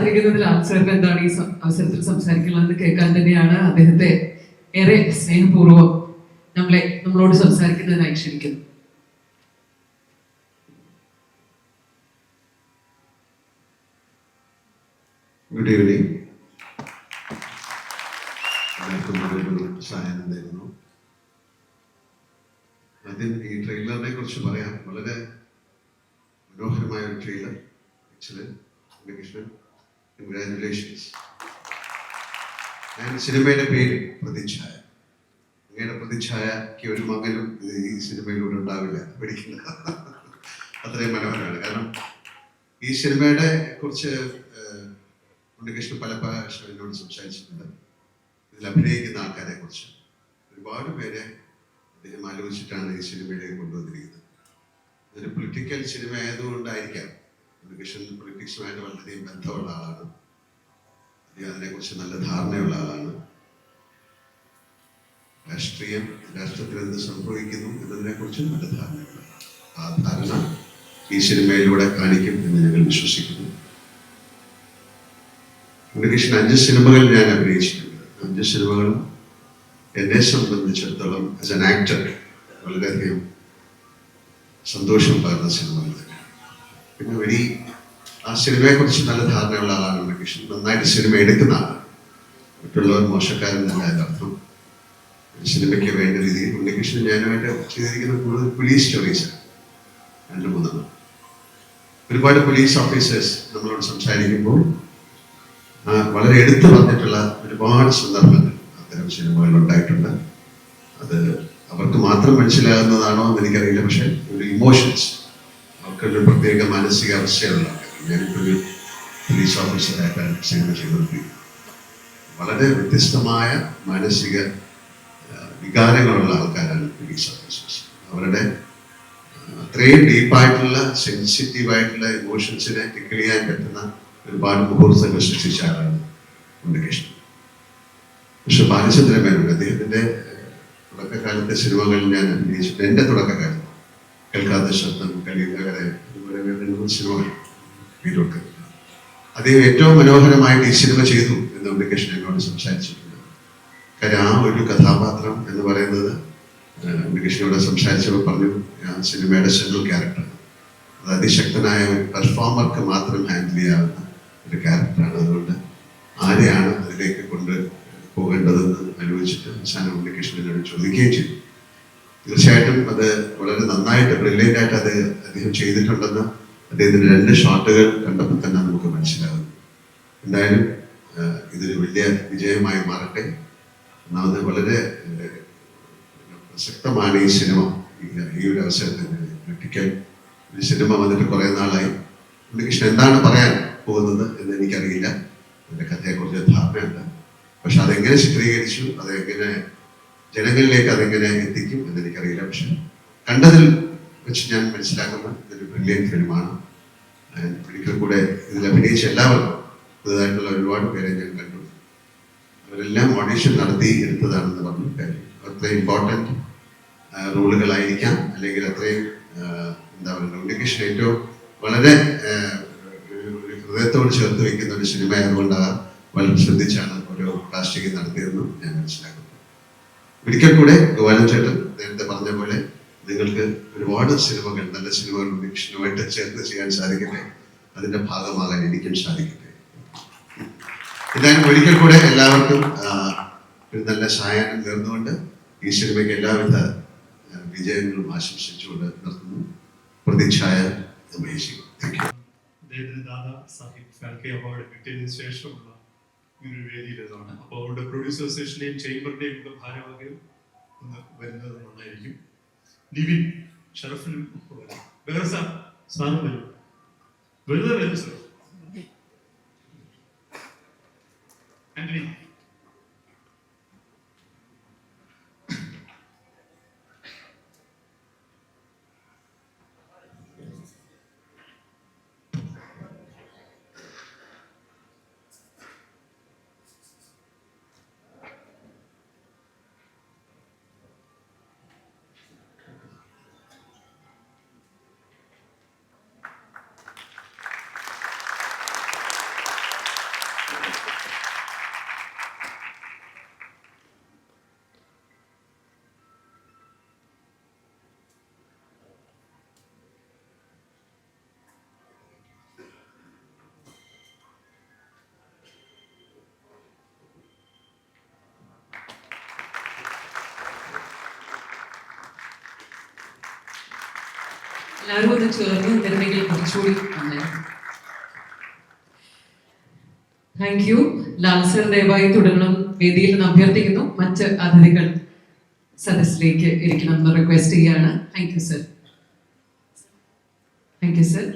കാത്തിരിക്കുന്നതിലാണ് സാറിന് എന്താണ് ഈ അവസരത്തിൽ സംസാരിക്കുന്നത് കേൾക്കാൻ തന്നെയാണ് അദ്ദേഹത്തെ ഏറെ സ്നേഹപൂർവം നമ്മളെ നമ്മളോട് സംസാരിക്കുന്നതിനായി ക്ഷണിക്കുന്നു. ഗുഡ് ഈവനിങ് ആദ്യം ഈ ട്രെയിലറിനെ കുറിച്ച് പറയാം. വളരെ മനോഹരമായ ഒരു ട്രെയിലർ എക്സലന്റ് കൃഷ്ണൻ കൺഗ്രാറ്റുലേഷൻസ് ഞാൻ സിനിമയുടെ പേര് പ്രതിച്ഛായ അങ്ങയുടെ പ്രതിച്ഛായക്ക് ഒരു മകനും ഈ സിനിമയിലൂടെ ഉണ്ടാവില്ല പഠിക്കില്ല അത്രയും മനോഹരമാണ്. കാരണം ഈ സിനിമയുടെ കുറിച്ച് ഉണ്ണികൃഷ്ണൻ പല പ്രാവശ്യം എന്നോട് സംസാരിച്ചിട്ടുണ്ട്. ഇതിൽ അഭിനയിക്കുന്ന ആൾക്കാരെ കുറിച്ച്. ഒരുപാട് പേരെ അദ്ദേഹം ആലോചിച്ചിട്ടാണ് ഈ സിനിമയിലേക്ക് കൊണ്ടുവന്നിരിക്കുന്നത്. ഇതൊരു പൊളിറ്റിക്കൽ സിനിമ ആയതുകൊണ്ടായിരിക്കാം ഉണ്ണികൃഷ്ണൻ പൊളിറ്റിക്സുമായിട്ട് വളരെയധികം ബന്ധമുള്ള ആളാണ്. അതിനെക്കുറിച്ച് നല്ല ധാരണയുള്ള ആളാണ്. രാഷ്ട്രീയം രാഷ്ട്രത്തിൽ എന്ത് സംഭവിക്കുന്നു എന്നതിനെക്കുറിച്ച് നല്ല ധാരണയുള്ള ആ ധാരണ ഈ സിനിമയിലൂടെ കാണിക്കും എന്ന് ഞങ്ങൾ വിശ്വസിക്കുന്നു. ഉണ്ണികൃഷ്ണൻ അഞ്ച് സിനിമകൾ ഞാൻ അഭിനയിച്ചിട്ടുണ്ട്. അഞ്ച് സിനിമകളും എന്നെ സംബന്ധിച്ചിടത്തോളം ആസ് ആൻ ആക്ടർ വളരെയധികം സന്തോഷം പകർന്ന സിനിമകൾ പിന്നെ വലിയ ആ സിനിമയെക്കുറിച്ച് നല്ല ധാരണയുള്ള ആളാണ് ഉണ്ണികൃഷ്ണൻ. നന്നായിട്ട് സിനിമ എടുക്കുന്ന ആളാണ്. മറ്റുള്ളവർ മോശക്കാരെന്നല്ല അതിന്റെ അർത്ഥം. സിനിമയ്ക്ക് വേണ്ട രീതിയിൽ ഉണ്ണികൃഷ്ണൻ ഞാനുമായിട്ട് ചെയ്തിരിക്കുന്ന കൂടുതൽ പോലീസ് സ്റ്റോറീസാണ് രണ്ട് മൂന്നെണ്ണം. ഒരുപാട് പോലീസ് ഓഫീസേഴ്സ് നമ്മളോട് സംസാരിക്കുമ്പോൾ വളരെ എടുത്തു വന്നിട്ടുള്ള ഒരുപാട് സന്ദർഭങ്ങൾ അത്തരം സിനിമകൾ ഉണ്ടായിട്ടുണ്ട്. അത് അവർക്ക് മാത്രം മനസ്സിലാകുന്നതാണോ എന്ന് എനിക്കറിയില്ല. പക്ഷെ ഒരു ഇമോഷൻസ് അവർക്കൊരു പ്രത്യേക മാനസികാവസ്ഥയുള്ള ഞാനിപ്പോൾ ഒരു പോലീസ് ഓഫീസറായിട്ടാണ് സിനിമ ചെയ്തുകൊണ്ടിരിക്കുന്നത്. വളരെ വ്യത്യസ്തമായ മാനസിക വികാരങ്ങളുള്ള ആൾക്കാരാണ് പോലീസ് ഓഫീസേഴ്സ് അവരുടെ അത്രയും ഡീപ്പായിട്ടുള്ള സെൻസിറ്റീവ് ആയിട്ടുള്ള ഇമോഷൻസിനെ ടിക്കിൾ ചെയ്യാൻ പറ്റുന്ന ഒരുപാട് മുഹൂർത്തങ്ങൾ സൃഷ്ടിച്ച ആളാണ് ഉണ്ണികൃഷ്ണൻ. പക്ഷെ ബാലചന്ദ്ര മേനോൻ അദ്ദേഹത്തിന്റെ തുടക്കകാലത്തെ സിനിമകളിൽ ഞാൻ അഭിനയിച്ചിട്ടുണ്ട്. എന്റെ തുടക്കകാലത്ത് കേൾക്കാത്ത ശബ്ദം കളിയകരെ അതുപോലെ വേറെ സിനിമകൾ വീരൊക്കെ അദ്ദേഹം ഏറ്റവും മനോഹരമായിട്ട് ഈ സിനിമ ചെയ്തു എന്ന് ഉണ്ണികൃഷ്ണൻ എന്നോട് സംസാരിച്ചിട്ടുണ്ട്. കാര്യം ആ ഒരു കഥാപാത്രം എന്ന് പറയുന്നത് ഉണ്ണികൃഷ്ണനോട് സംസാരിച്ചപ്പോൾ പറഞ്ഞു ആ സിനിമയുടെ സെൻട്രൽ ക്യാരക്ടർ അത് അതിശക്തനായ ഒരു പെർഫോമർക്ക് മാത്രം ഹാൻഡിൽ ചെയ്യാവുന്ന ഒരു ക്യാരക്ടറാണ് അതുകൊണ്ട് ആരെയാണ് അതിലേക്ക് കൊണ്ട് പോകേണ്ടതെന്ന് ആലോചിച്ചിട്ട് അവസാനം ഉണ്ണികൃഷ്ണനോട് ചോദിക്കുകയും ചെയ്തു. തീർച്ചയായിട്ടും അത് വളരെ നന്നായിട്ട് ബ്രില്യന്റ് ആയിട്ട് അത് അദ്ദേഹം ചെയ്തിട്ടുണ്ടെന്ന് അദ്ദേഹത്തിന്റെ രണ്ട് ഷോട്ടുകൾ കണ്ടപ്പോൾ തന്നെ നമുക്ക് മനസ്സിലാകും എന്തായാലും ഇതൊരു വലിയ വിജയമായി മാറട്ടെ. ഒന്നാമത് വളരെ പ്രസക്തമാണ് ഈ സിനിമ. ഈ- ഒരു അവസരത്തിൽ ക്രിട്ടിക്കൽ ഒരു സിനിമ വന്നിട്ട് കുറെ നാളായി. ഉണ്ണികൃഷ്ണൻ എന്താണ് പറയാൻ പോകുന്നത് എന്ന് എനിക്കറിയില്ല. അതിന്റെ കഥയെക്കുറിച്ച് ധാരണയുണ്ട്. പക്ഷെ അതെങ്ങനെ ചിത്രീകരിച്ചു അതെങ്ങനെ ജനങ്ങളിലേക്ക് അതെങ്ങനെ എത്തിക്കും എന്ന് എനിക്കറിയില്ല പക്ഷെ കണ്ടതിൽ വെച്ച് ഞാൻ മനസ്സിലാക്കുന്ന ഇതൊരു ബ്രില്യൻ ഫിലിമാണ് ഒരിക്കൽ കൂടെ ഇതിൽ അഭിനയിച്ച എല്ലാവർക്കും പുതുതായിട്ടുള്ള ഒരുപാട് പേരെ ഞാൻ കണ്ടു. അവരെല്ലാം ഓഡീഷൻ നടത്തി എടുത്തതാണെന്ന് പറഞ്ഞു കാര്യം. അത്രയും ഇമ്പോർട്ടന്റ് റോളുകളായിരിക്കാം. അല്ലെങ്കിൽ അത്രയും എന്താ പറയുക കമ്മ്യൂണിക്കേഷൻ ഏറ്റവും വളരെ ഹൃദയത്തോട് ചേർത്ത് വയ്ക്കുന്ന ഒരു സിനിമ ആയതുകൊണ്ടാണ് വളരെ ശ്രദ്ധിച്ചാണ് ഓരോ കാസ്റ്റിംഗ് നടത്തിയതെന്നും ഞാൻ മനസ്സിലാക്കുന്നു ഒരിക്കൽ കൂടെ ഗോപാലൻ ചേട്ടൻ നേരത്തെ പറഞ്ഞ പോലെ നിങ്ങൾക്ക് ഒരുപാട് സിനിമകൾ നല്ല സിനിമകൾ വിഷ്ണുവായിട്ട് ചേർത്ത് ചെയ്യാൻ സാധിക്കട്ടെ. അതിന്റെ ഭാഗമാകാൻ എനിക്കും സാധിക്കട്ടെ. എന്തായാലും ഒരിക്കൽ കൂടെ എല്ലാവർക്കും ഒരു നല്ല സായാഹ്നം നേർന്നുകൊണ്ട് ഈ സിനിമയ്ക്ക് എല്ലാവിധ വിജയങ്ങളും ആശംസിച്ചുകൊണ്ട് നിർത്തുന്നു. പ്രതീക്ഷായ മഹേഷി thank you Dada Saheb Phalke award കിട്ടിയതിനു ശേഷമുള്ള ഇങ്ങനൊരു വേദിയിലേതാണ് അപ്പോൾ അവരുടെ പ്രൊഡ്യൂസർ അസോസിയേഷന്റെയും ചേംബറിന്റെയും ഒക്കെ ഭാരവാഹികൾ ഒന്ന് വരുന്നത് നന്നായിരിക്കും. നിവിൻ ഷറഫിനും വേറെ സാർ സാധനം വരും വെറുതെ വരും സാർ ആന്റണി എല്ലാവരും ഒന്ന് ചേർന്ന് നിന്നിരുന്നെങ്കിൽ കുറച്ചുകൂടി താങ്ക് യു ലാൽ സർ ദയവായി തുടരണം. വേദിയിൽ നിന്ന് അഭ്യർത്ഥിക്കുന്നു. മറ്റ് അതിഥികൾ സദസ്സിലേക്ക് ഇരിക്കണം എന്ന് റിക്വസ്റ്റ് ചെയ്യാണ് thank you sir thank you sir